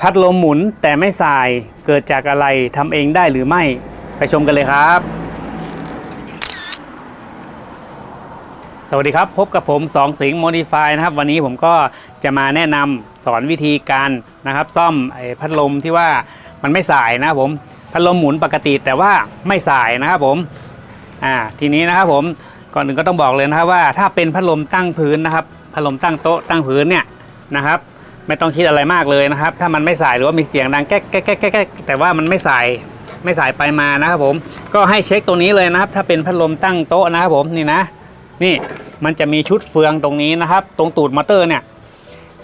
พัดลมหมุนแต่ไม่สายเกิดจากอะไรทำเองได้หรือไม่ไปชมกันเลยครับ สวัสดีครับพบกับผมสองสิงห์โมดิฟายนะครับ วันนี้ผมก็จะมาแนะนำสอนวิธีการนะครับ ซ่อมไอ้พัดลมที่ว่ามันไม่สายนะครับผมพัดลมหมุนปกติแต่ว่าไม่สายนะครับผมอ่าทีนี้นะครับผมก่อนอื่นก็ต้องบอกเลยนะครับว่าถ้าเป็นพัดลมตั้งพื้นนะครับ พัดลมตั้งโต๊ะตั้งพื้นเนี่ยนะครับ ไม่ต้องคิดอะไรมากเลยนะครับ ถ้ามันไม่สายหรือว่ามีเสียงดังแก๊กแก๊กแก๊กแก๊กแต่ว่ามันไม่สายไม่สายไปมานะครับผมก็ให้เช็คตรงนี้เลยนะครับ ถ้าเป็นพัดลมตั้งโต๊ะนะครับผมนี่นะ นี่มันจะมีชุดเฟืองตรงนี้นะครับ ตรงตูดมอเตอร์เนี่ย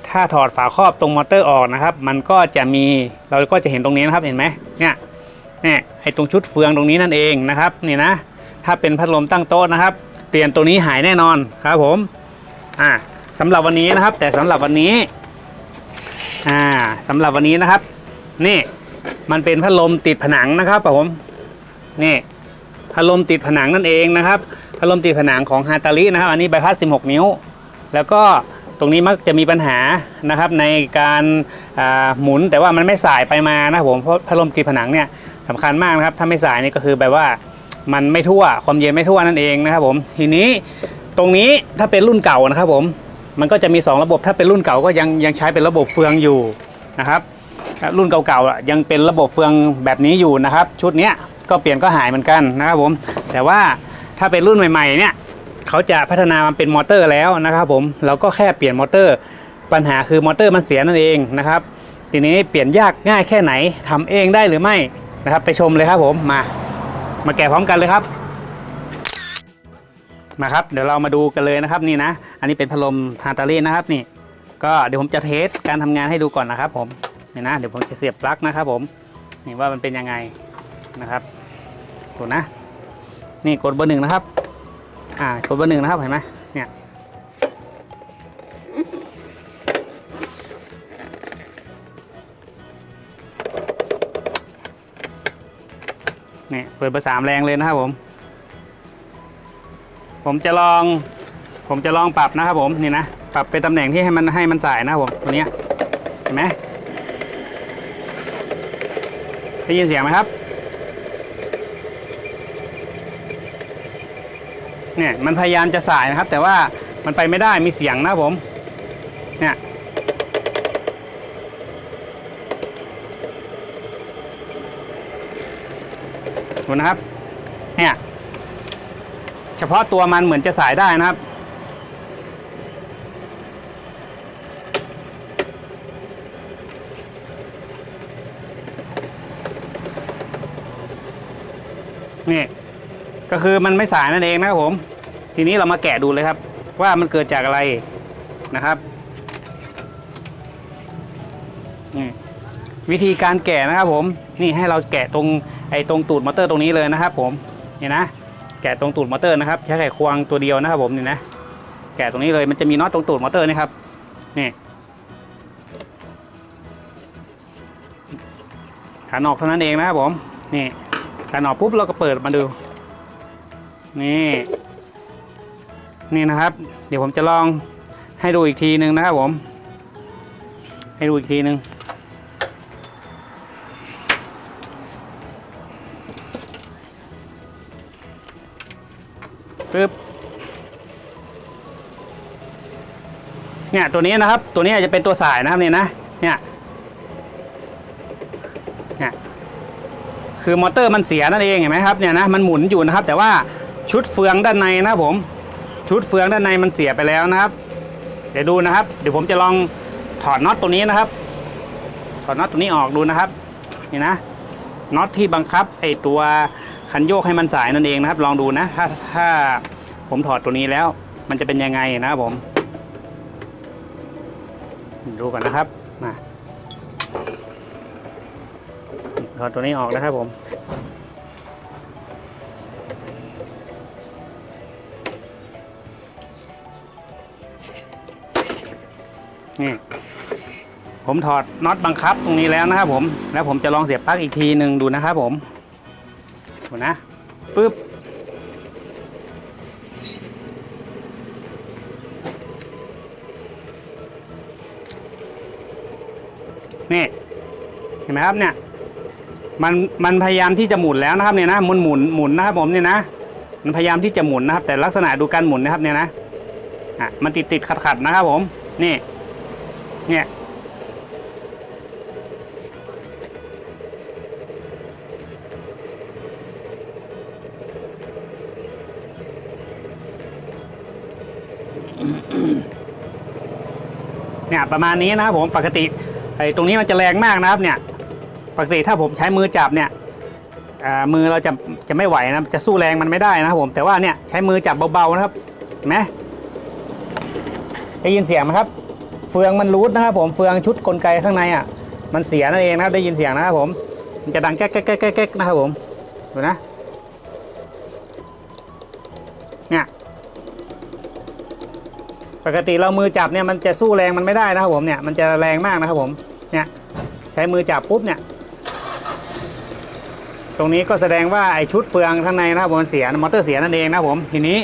ถ้าถอดฝาครอบตรงมอเตอร์ออกนะครับ มันก็จะมีเราก็จะเห็นตรงนี้นะครับเห็นไหมเนี่ยเนี่ยไอ้ตรงชุดเฟืองตรงนี้นั่นเองนะครับนี่นะ ถ้าเป็นพัดลมตั้งโต๊ะนะครับ เปลี่ยนตัวนี้หายแน่นอนครับผมอ่าสำหรับวันนี้นะครับ แต่สำหรับวันนี้ อ่าสำหรับวันนี้นะครับ นี่มันเป็นพัดลมติดผนังนะครับผมนี่พัดลมติดผนังนั่นเองนะครับพัดลมติดผนังของฮาตาลินะครับ อันนี้ใบพัด 16 นิ้ว แล้วก็ตรงนี้มักจะมีปัญหานะครับในการหมุนแต่ว่ามันไม่สายไปมานะผมเพราะพัดลมติดผนังเนี่ยสำคัญมากนะครับถ้าไม่สายนี่ก็คือแบบว่ามันไม่ทั่วความเย็นไม่ทั่วนั่นเองนะครับผมทีนี้ตรงนี้ถ้าเป็นรุ่นเก่านะครับผม มันก็จะมี 2 ระบบถ้าเป็นรุ่นเก่าก็ยังยังใช้เป็นระบบเฟืองอยู่นะครับ รุ่นเก่าๆยังเป็นระบบเฟืองแบบนี้อยู่นะครับ ชุดนี้ก็เปลี่ยนก็หายเหมือนกันนะครับผม แต่ว่าถ้าเป็นรุ่นใหม่ๆเนี่ยเขาจะพัฒนามันเป็นมอเตอร์แล้วนะครับผมเราก็แค่เปลี่ยนมอเตอร์ ปัญหาคือมอเตอร์มันเสียนั่นเองนะครับ ทีนี้เปลี่ยนยากง่ายแค่ไหนทำเองได้หรือไม่นะครับ ไปชมเลยครับผมมา มาแกะพร้อมกันเลยครับ มาครับเดี๋ยวเรามาดูกันเลยนะครับนี่นะ อันนี้เป็นพัดลมฮาตาลีนะครับนี่ ก็เดี๋ยวผมจะเทสการทำงานให้ดูก่อนนะครับ ผมนี่นะเดี๋ยวผมจะเสียบปลั๊กนะครับผมนี่ว่ามันเป็นยังไงนะครับดูนะ นี่กดเบอร์หนึ่งนะครับ อ่ากดเบอร์หนึ่งนะครับเห็นไหมเนี่ยนี่เปิดเบอร์สามแรงเลยนะครับผม ผมจะลอง ผมจะลองปรับนะครับผมนี่นะปรับเป็นตำแหน่งที่ให้มันให้มันสายนะครับผมตัวนี้เห็นไหมได้ยินเสียงไหมครับเนี่ยมันพยายามจะสายนะครับ แต่ว่ามันไปไม่ได้มีเสียงนะครับผมเนี่ยดูนะครับเนี่ย เฉพาะตัวมันเหมือนจะสายได้นะครับ นี่ ก็คือมันไม่สายนั่นเองนะครับผม ทีนี้เรามาแกะดูเลยครับ ว่ามันเกิดจากอะไรนะครับนี่วิธีการแกะนะครับผมนี่ให้เราแกะตรงไอ้ตรงตูดมอเตอร์ตรงนี้เลยนะครับผมนี่นะ แกะตรงตูดมอเตอร์นะครับ ใช้ไขควงตัวเดียวนะครับผมนี่นะ แกะตรงนี้เลยมันจะมีน็อตตรงตูดมอเตอร์นี่ครับ นี่ขันออกเท่านั้นเองนะครับผม นี่ขันออกปุ๊บเราก็เปิดมาดู นี่ นี่นะครับ เดี๋ยวผมจะลองให้ดูอีกทีหนึ่งนะครับผม ให้ดูอีกทีหนึ่ง ปึ๊บเนี่ยตัวนี้นะครับ ตัวนี้อาจจะเป็นตัวสายนะครับเนี่ยนะเนี่ยเนี่ยคือมอเตอร์มันเสียนั่นเองเห็นไหมครับเนี่ยนะมันหมุนอยู่นะครับ แต่ว่าชุดเฟืองด้านในนะครับผมชุดเฟืองด้านในมันเสียไปแล้วนะครับ เดี๋ยวดูนะครับ เดี๋ยวผมจะลองถอดน็อตตัวนี้นะครับ ถอดน็อตตัวนี้ออกดูนะครับ นี่นะน็อตที่บังคับไอตัว คันโยกให้มันสายนั่นเองนะครับ ลองดูนะถ้าถ้าผมถอดตัวนี้แล้ว มันจะเป็นยังไงนะครับผม ดูก่อนนะครับมาถอดตัวนี้ออกนะครับผมนี่ผมถอดน็อตบังคับตรงนี้แล้วนะครับผม แล้วผมจะลองเสียบปลั๊กอีกทีหนึ่งดูนะครับผมูนะปึ๊บนี่เห็นไหมครับเนี่ยมันมันพยายามที่จะหมุนแล้วนะครับเนี่ยนะมุนหมุนหมุนนะครับผมเนี่ยนะ มันพยายามที่จะหมุนนะครับ แต่ลักษณะดูการหมุนนะครับเนี่ยนะอะมันติดติดขัดขัดนะครับผมนี่เนี่ย เนี่ยประมาณนี้นะครับผมปกติไอ้ตรงนี้มันจะแรงมากนะครับเนี่ยปกติถ้าผมใช้มือจับเนี่ยมือเราจะจะไม่ไหวนะจะสู้แรงมันไม่ได้นะครับผมแต่ว่าเนี่ยใช้มือจับเบาๆนะครับเห็นไหมได้ยินเสียงไหมครับ เฟืองมันรูดนะครับผมเฟืองชุดกลไกข้างในอะมันเสียนั่นเองนะครับได้ยินเสียงนะครับผมมันจะดังแก๊กแก๊กแก๊กแก๊กแก๊กนะครับผมดูนะ ปกติเรามือจับเนี่ยมันจะสู้แรงมันไม่ได้นะครับผมเนี่ยมันจะแรงมากนะครับผมเนี่ยใช้มือจับปุ๊บเนี่ยตรงนี้ก็แสดงว่าไอชุดเฟืองข้างในนะครับผมมันเสียมอเตอร์เสียนั่นเองนะครับผมทีนี้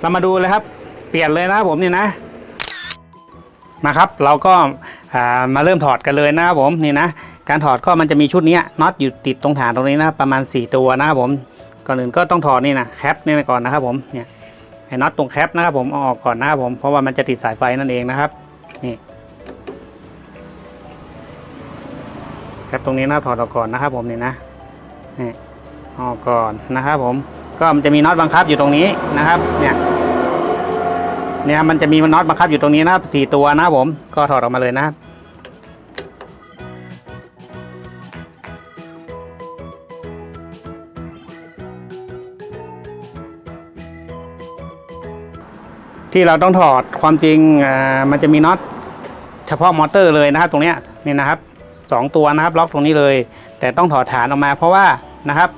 เรามาดูเลยครับ เปลี่ยนเลยนะครับผมนี่นะมาครับเราก็ามาเริ่มถอดกันเลยนะครับผมนี่นะการถอดก็มันจะมีชุดนี้น็อตอยู่ติดตรงฐานตรงนี้นะครับประมาณ 4 ตัวนะครับผมก่อนอื่นก็ต้องถอดนี่นะแคปนี่ก่อนนะครับผมเนี่ย ไอ้น็อตตรงแคปนะครับผมเอาออกก่อนนะครับผมเพราะว่ามันจะติดสายไฟนั่นเองนะครับนี่แคปตรงนี้นะถอดออกก่อนนะครับผมนี่นะนี่ออกก่อนนะครับผมก็มันจะมีน็อตบังคับอยู่ตรงนี้นะครับเนี่ยเนี่ยมันจะมีน็อตบังคับอยู่ตรงนี้นะครับสี่ตัวนะครับผมก็ถอดออกมาเลยนะครับ ที่เราต้องถอดความจริงมันจะมีน็อตเฉพาะมอเตอร์เลยนะครับ ตรงนี้นี่นะครับสองตัวนะครับ ล็อกตรงนี้เลย แต่ต้องถอดฐานออกมาเพราะว่านะครับ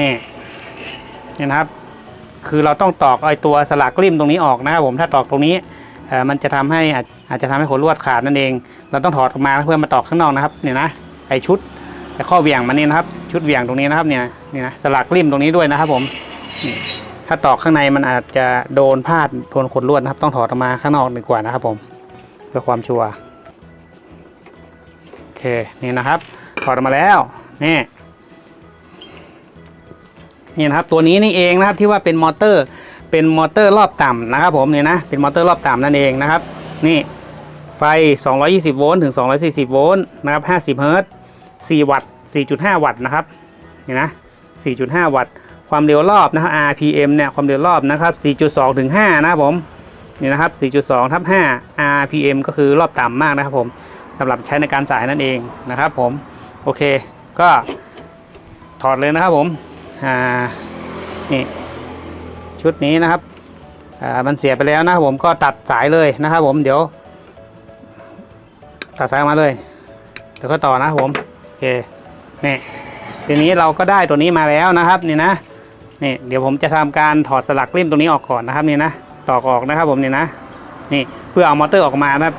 นี่นี่นะครับ คือเราต้องตอกไอตัวสลักกลิ้มตรงนี้ออกนะครับผมถ้าตอกตรงนี้มันจะทำให้อาจจะทำให้ขนลวดขาดนั่นเอง เราต้องถอดออกมาเพื่อมาตอกข้างนอกนะครับเนี่ยนะไอชุดไอข้อเวียงมันนี่นะครับ ชุดเวียงตรงนี้นะครับเนี่ยนี่นะสลักกลิ้มตรงนี้ด้วยนะครับผมนี่ ถ้าตอกข้างในมันอาจจะโดนพาดโดนขนลวดนะครับ ต้องถอดออกมาข้างนอกดีกว่านะครับผมเพื่อความชัวร์โอเคนี่นะครับ ถอดออกมาแล้วนี่นี่นะครับตัวนี้นี่เองนะครับที่ว่าเป็นมอเตอร์เป็นมอเตอร์รอบต่ำนะครับผมเนี่ยนะเป็นมอเตอร์รอบต่ำนั่นเองนะครับ นี่ไฟ 220 โวลต์ถึง 240 โวลต์นะครับ 50 เฮิรตซ์4วัตต์ 4.5 วัตต์นะครับเห็นนะ 4.5 วัตต์ ความเร็วรอบนะครับ RPM เนี่ยความเร็วรอบนะครับ 4.2 ถึง 5 นะครับผมนี่นะครับ 4.2 ทับ 5 RPM ก็คือรอบต่ำมากนะครับผมสำหรับใช้ในการสายนั่นเองนะครับผมโอเคก็ถอดเลยนะครับผมอ่านี่ชุดนี้นะครับอ่ามันเสียไปแล้วนะครับผมก็ตัดสายเลยนะครับผมเดี๋ยว ตัดสายออกมาเลยเดี๋ยวก็ต่อนะครับผมโอเคนี่ทีนี้เราก็ได้ตัวนี้มาแล้วนะครับนี่นะ นี่เดี๋ยวผมจะทำการถอดสลักริมตรงนี้ออกก่อนนะครับนี่นะตอกออกนะครับผมนี่นะนี่เพื่อเอามอเตอร์ออกมานะครับ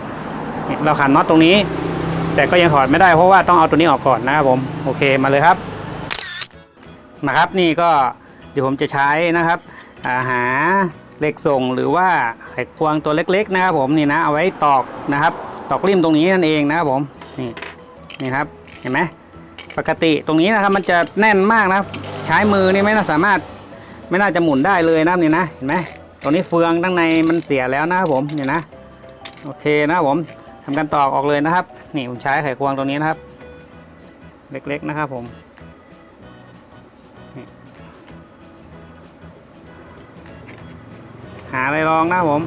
นี่เราขันน็อตตรงนี้ แต่ก็ยังถอดไม่ได้เพราะว่าต้องเอาตัวนี้ออกก่อนนะครับผมโอเคมาเลยครับนะครับนี่ก็เดี๋ยวผมจะใช้นะครับอาหาเหล็กส่งหรือว่าไขควงตัวเล็กๆนะครับผมนี่นะเอาไว้ตอกนะครับ ตอกริมตรงนี้นั่นเองนะครับผมนี่นี่ครับเห็นไหมปกติตรงนี้นะครับมันจะแน่นมากนะครับ ใช้มือนี่ไม่น่าสามารถไม่น่าจะหมุนได้เลยนะนี่นะเห็นไหมตรงนี้เฟืองข้างในมันเสียแล้วนะครับผมนี่นะโอเคนะครับผมทำการตอกออกเลยนะครับ นี่ผมใช้ไขควงตรงนี้นะครับ เล็กๆนะครับผมหาอะไรลองนะผม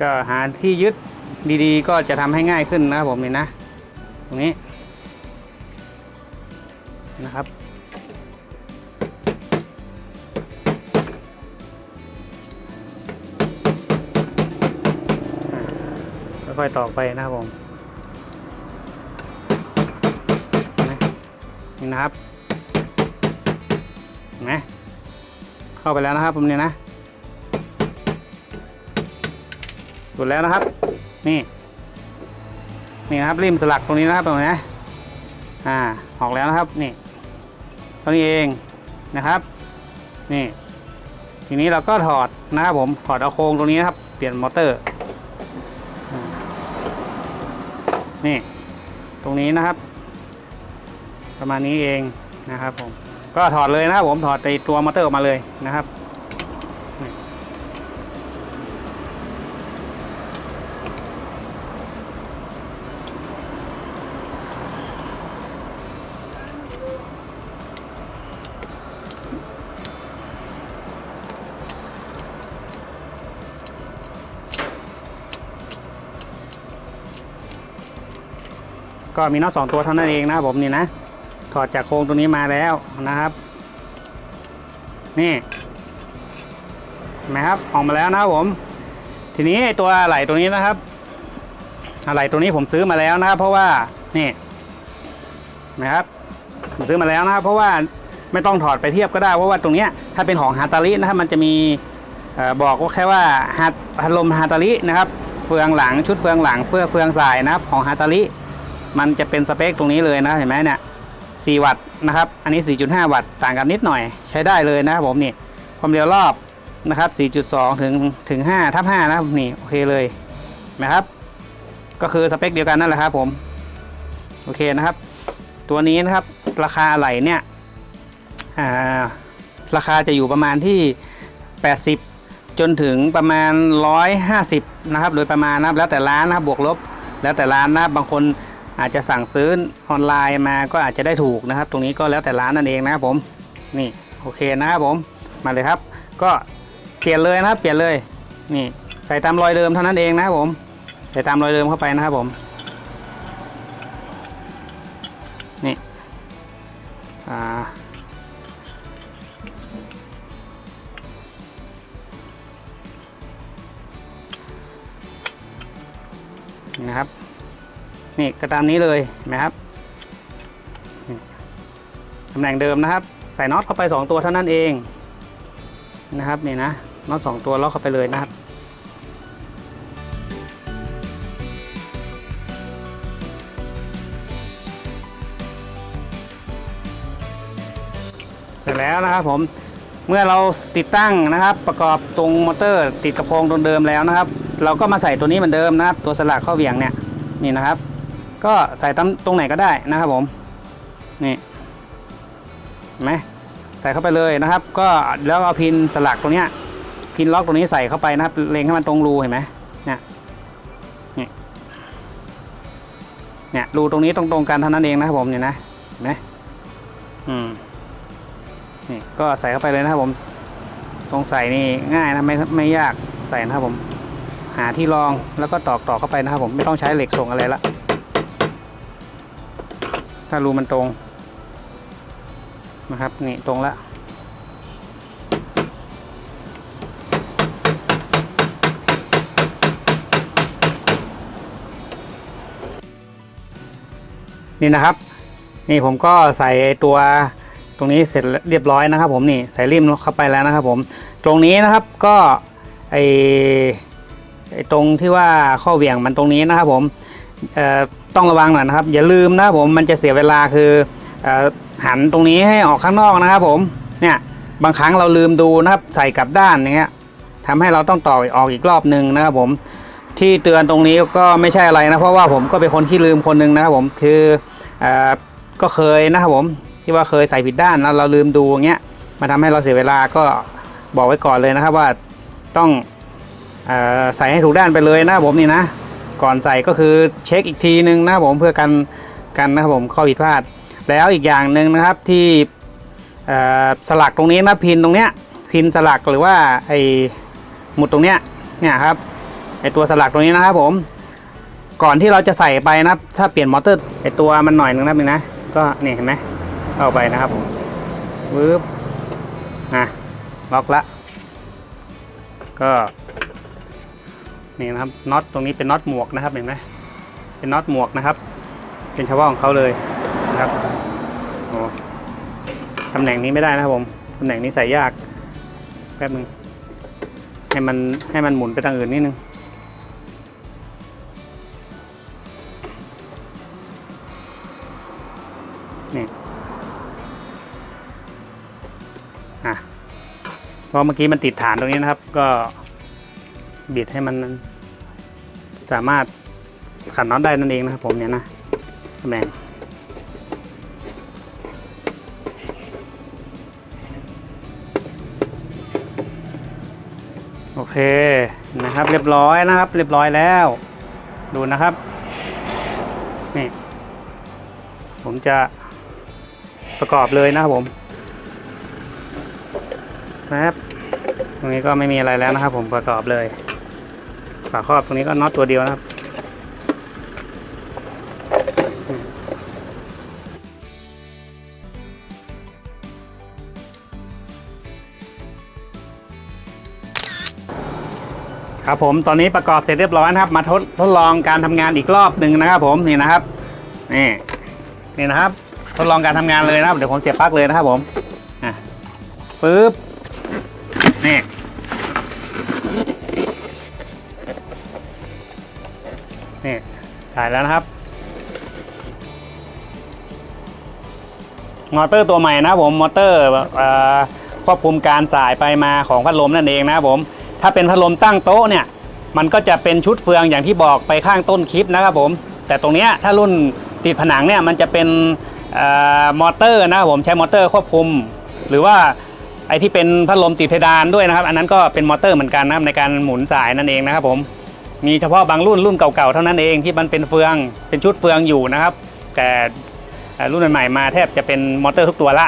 ก็หาที่ยึดดีๆ ก็จะทำให้ง่ายขึ้นนะครับผมนี่นะ ตรงนี้นะครับค่อยๆตอกไปนะครับผมเห็นไหมนี่นะครับเห็นไหมเข้าไปแล้วนะครับผมเนี่ยนะ สุดแล้วนะครับ นี่นี่นะครับริมสลักตรงนี้นะครับตรงนี้นะอ่าออกแล้วนะครับนี่ตรงนี้เองนะครับนี่ทีนี้เราก็ถอดนะครับผมถอดเอาโครงตรงนี้นะครับ เปลี่ยนมอเตอร์นี่ตรงนี้นะครับ ประมาณนี้เองนะครับผมก็ถอดเลยนะครับผมถอดตัวมอเตอร์ออกมาเลยนะครับ ก็มีน็อตสองตัวเท่านั้นเองนะครับผมนี่นะถอดจากโครงตรงนี้มาแล้วนะครับนี่เห็นไหมครับออกมาแล้วนะครับผม ทีนี้ตัวไหล่ตัวนี้นะครับอะไหล่ตัวนี้ผมซื้อมาแล้วนะครับ เพราะว่านี่นไหมครับผมซื้อมาแล้วนะครับ เพราะว่าไม่ต้องถอดไปเทียบก็ได้เพราะว่าตรงเนี้ยถ้าเป็นของฮาตารินะครับมันจะมีอบอกว่าแค่ว่าฮัตพัดลมฮาตารินะครับ เฟืองหลังชุดเฟืองหลังเฟืองเฟืองสายนะครับของฮาตาริ มันจะเป็นสเปคตรงนี้เลยนะเห็นไหมเนี่ย4วัตต์นะครับ อันนี้ 4.5 วัตต์ต่างกันนิดหน่อยใช้ได้เลยนะครับผมนี่ความเร็วรอบนะครับ 4.2 ถึงถึง5ทับ5นะครับนี่โอเคเลยนะครับ ก็คือสเปคเดียวกันนั่นแหละครับผมโอเคนะครับ ตัวนี้นะครับราคาไหลเนี่ยราคาจะอยู่ประมาณที่ 80 จนถึงประมาณ 150 นะครับ โดยประมาณนะครับแล้วแต่ร้านนะครับบวกลบ แล้วแต่ร้านนะครับบางคน อาจจะสั่งซื้อออนไลน์มาก็อาจจะได้ถูกนะครับ ตรงนี้ก็แล้วแต่ร้านนั่นเองนะครับผมนี่โอเคนะครับผมมาเลยครับ ก็เปลี่ยนเลยนะครับ เปลี่ยนเลยนี่ใส่ตามรอยเดิมเท่านั้นเองนะครับผมใส่ตามรอยเดิมเข้าไปนะครับผมนี่อ่านี่นะครับ นี่ก็ตามนี้เลยเห็นไหมครับตำแหน่งเดิมนะครับ ใส่น็อตเข้าไป 2 ตัวเท่านั้นเองนะครับนี่นะน็อตสตัวล็อกเข้าไปเลยนะครับเสร็จแล้วนะครับผมเมื่อเราติดตั้งนะครับ ประกอบตรงมอเตอร์ ติดกระโปรงตรงเดิมแล้วนะครับ เราก็มาใส่ตัวนี้เหมือนเดิมนะครับ ตัวสลักข้อเหวี่ยงเนี่ยนี่นะครับ ก็ใส่ตรงตรงไหนก็ได้นะครับผมนี่เห็นไหมใส่เข้าไปเลยนะครับ ก็แล้วเอาพินสลักตรงเนี้ยพินล็อกตรงนี้ใส่เข้าไปนะครับเล็งให้มันตรงรูเห็นไหมเนี่ยนี่เนี่ยรูตรงนี้ตรงตรงๆกันเท่านั้นเองนะครับผมเนี่ยนะเห็นไหมอืมนี่ก็ใส่เข้าไปเลยนะครับผมตรงใส่นี่ง่ายนะไม่ไม่ยากใส่นะครับผม หาที่รองแล้วก็ตอกต่อเข้าไปนะครับผมไม่ต้องใช้เหล็กส่งอะไรละ ถ้ารูมันตรงนะครับนี่ตรงละนี่นะครับ นี่ผมก็ใส่ตัวตรงนี้เสร็จเรียบร้อยนะครับ ผมนี่ใส่ริมเข้าไปแล้วนะครับ ผมตรงนี้นะครับก็ไอไอตรงที่ว่าข้อเหวี่ยงมันตรงนี้นะครับ ผม ต้องระวังหน่อยนะครับ อย่าลืมนะครับผมมันจะเสียเวลาคืออหันตรงนี้ให้ออกข้างนอกนะครับผมเนี่ยบางครั้งเราลืมดูนะครับใส่กลับด้านอย่างเงี้ยทำให้เราต้องต่อออกอีกรอบหนึ่งนะครับผมที่เตือนตรงนี้ก็ไม่ใช่อะไรนะ เพราะว่าผมก็เป็นคนที่ลืมคนหนึ่งนะครับผมคืออก็เคยนะครับผมที่ว่าเคยใส่ผิดด้านแล้วเราลืมดูอย่างเงี้ยมาทำให้เราเสียเวลาก็บอกไว้ก่อนเลยนะครับว่าต้องอใส่ให้ถูกด้านไปเลยนะครับผมนี่นะ ก่อนใส่ก็คือเช็คอีกทีนึงนะครับผมเพื่อกันกันนะครับผมข้อผิดพลาด แล้วอีกอย่างหนึ่งนะครับที่สลักตรงนี้นะพินตรงเนี้ยพินสลักหรือว่าไอหมุดตรงเนี้ยเนี่ยครับไอตัวสลักตรงนี้นะครับผมก่อนที่เราจะใส่ไปนะครับ ถ้าเปลี่ยนมอเตอร์ไอตัวมันหน่อยนึงนะนี่นะก็นี่เห็นไหมเข้าไปนะครับผมวืบอะล็อกละก็ นี่นะครับน็อตตรงนี้เป็นน็อตหมวกนะครับเห็นไหมเป็นน็อตหมวกนะครับ เป็นเฉพาะของเขาเลยนะครับโอ้ตำแหน่งนี้ไม่ได้นะครับผมตำแหน่งนี้ใส่ยากแป๊บนึงให้มันให้มันหมุนไปทางอื่นนิดนึงนี่อะเพราะเมื่อกี้มันติดฐานตรงนี้นะครับ ก็บิดให้มัน สามารถขันน็อตได้นั่นเองนะครับผมเนี่ยนะตำแหน่งโอเคนะครับเรียบร้อยนะครับ เรียบร้อยแล้ว ดูนะครับนี่ผมจะประกอบเลยนะครับผมนะครับตรงนี้ก็ไม่มีอะไรแล้วนะครับผมประกอบเลย ฝาครอบตรงนี้ก็น็อตตัวเดียวนะครับครับผมตอนนี้ประกอบเสร็จเรียบร้อยนะครับ มาทดทดลองการทำงานอีกรอบหนึ่งนะครับผมนี่นะครับนี่นี่นะครับ ทดลองการทำงานเลยนะครับ เดี๋ยวผมเสียบปลั๊กเลยนะครับผมอะปึ๊บ ถ่ายแล้วนะครับ มอเตอร์ตัวใหม่นะผมมอเตอร์ควบคุมการสายไปมาของพัดลมนั่นเองนะผมถ้าเป็นพัดลมตั้งโต๊ะเนี่ย มันก็จะเป็นชุดเฟืองอย่างที่บอกไปข้างต้นคลิปนะครับผม แต่ตรงนี้ถ้ารุ่นติดผนังเนี่ยมันจะเป็นเอ่อมอเตอร์นะครับผมใช้มอเตอร์ควบคุม หรือว่าไอที่เป็นพัดลมติดเพดานด้วยนะครับ อันนั้นก็เป็นมอเตอร์เหมือนกันนะครับในการหมุนสายนั่นเองนะครับผม มีเฉพาะบางรุ่นรุ่นเก่าๆเท่านั้นเองที่มันเป็นเฟืองเป็นชุดเฟืองอยู่นะครับ แต่รุ่นใหม่ๆมาแทบจะเป็นมอเตอร์ทุกตัวละ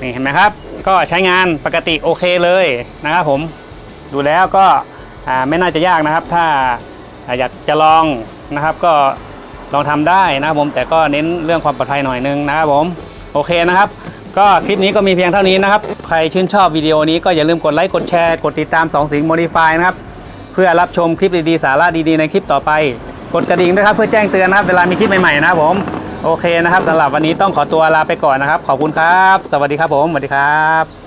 นี่เห็นไหมครับ ก็ใช้งานปกติโอเคเลยนะครับผมดูแล้วก็ไม่น่าจะยากนะครับ ถ้าอยากจะลองนะครับ ก็ลองทำได้นะครับผมแต่ก็เน้นเรื่องความปลอดภัยหน่อยนึงนะครับผมโอเคนะครับ ก็คลิปนี้ก็มีเพียงเท่านี้นะครับ ใครชื่นชอบวิดีโอนี้ก็อย่าลืมกดไลค์กดแชร์กดติดตาม2สิงห์โมดิฟายนะครับ เพื่อรับชมคลิปดีๆ สาระดีๆ ในคลิปต่อไป กดกระดิ่งด้ครับเพื่อแจ้งเตือนนะครับเวลามีคลิปใหม่ๆนะครับผมโอเคนะครับสำหรับวันนี้ต้องขอตัวลาไปก่อนนะครับ ขอบคุณครับ สวัสดีครับผมสวัสดีครับ